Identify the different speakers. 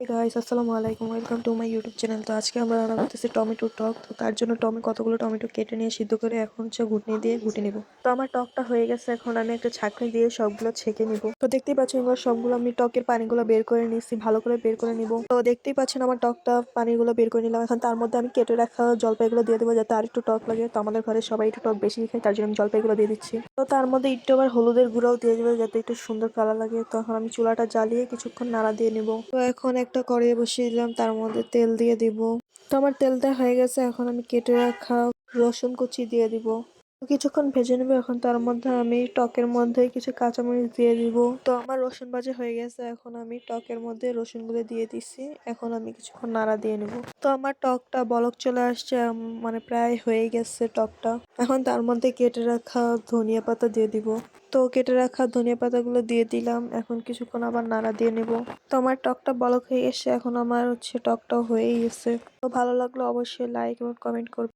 Speaker 1: Guys আসসালামু আলাইকুম। Welcome to my YouTube channel তো আজকে আমরা রান্না করতেছি টমেটো টক। তো তার জন্য টমে কতগুলো টমেটো কেটে নিয়ে সিদ্ধ করে এখন হচ্ছে ঘুটনি দিয়ে ঘুটে নিব। তো আমার টকটা হয়ে গেছে, এখন আমি একটা ছাঁকনি দিয়ে সবগুলো ছেঁকে নিব। তো দেখতেই পাচ্ছেন এবার সবগুলো আমি টকের পানিগুলো বের করে নিচ্ছি ভালো করে বের করে নিব। তো দেখতেই পাচ্ছেন আমার টকটা পানিগুলো বের করে নিলাম। এখন তার মধ্যে আমি কেটে রাখা জলপাইগুলো দিয়ে দেবো যাতে আর একটু টক লাগে। তো আমাদের ঘরে সবাই একটু টক বেশি খায়, তার জন্য আমি জলপাইগুলো দিয়ে দিচ্ছি। তো তার মধ্যে একটু আবার হলুদের গুঁড়াও দিয়ে দেবো যাতে একটু সুন্দর কালার লাগে। তখন আমি চুলাটা জ্বালিয়ে কিছুক্ষণ নাড়া দিয়ে নিব। তো এখন একটা কড়াইয়ে বসিয়ে দিলাম, তার মধ্যে তেল দিয়ে দিব। তো আমার তেলটা হয়ে গেছে, এখন আমি কেটে রাখা রসুন কুচি দিয়ে দিব। কিছুক্ষণ ভেজে নেব, এখন তার মধ্যে আমি টকের মধ্যে কিছু কাঁচামরিচ দিয়ে দিব। তো আমার রসুন ভাজি হয়ে গেছে, এখন আমি টকের মধ্যে রসুনগুলো দিয়ে দিছি এখন আমি কিছুক্ষণ নাড়া দিয়ে নেব। তো আমার টকটা বলক চলে আসছে মানে প্রায় হয়ে গেছে টকটা। এখন তার মধ্যে কেটে রাখা ধনিয়া পাতা দিয়ে দিব। তো কেটে রাখা ধনিয়া পাতাগুলো দিয়ে দিলাম, এখন কিছুক্ষণ আবার নাড়া দিয়ে নেব। তো আমার টকটা বলক হয়ে গেছে, এখন আমার হচ্ছে টকটাও হয়েই গেছে। তো ভালো লাগল অবশ্যই লাইক এবং কমেন্ট করবে।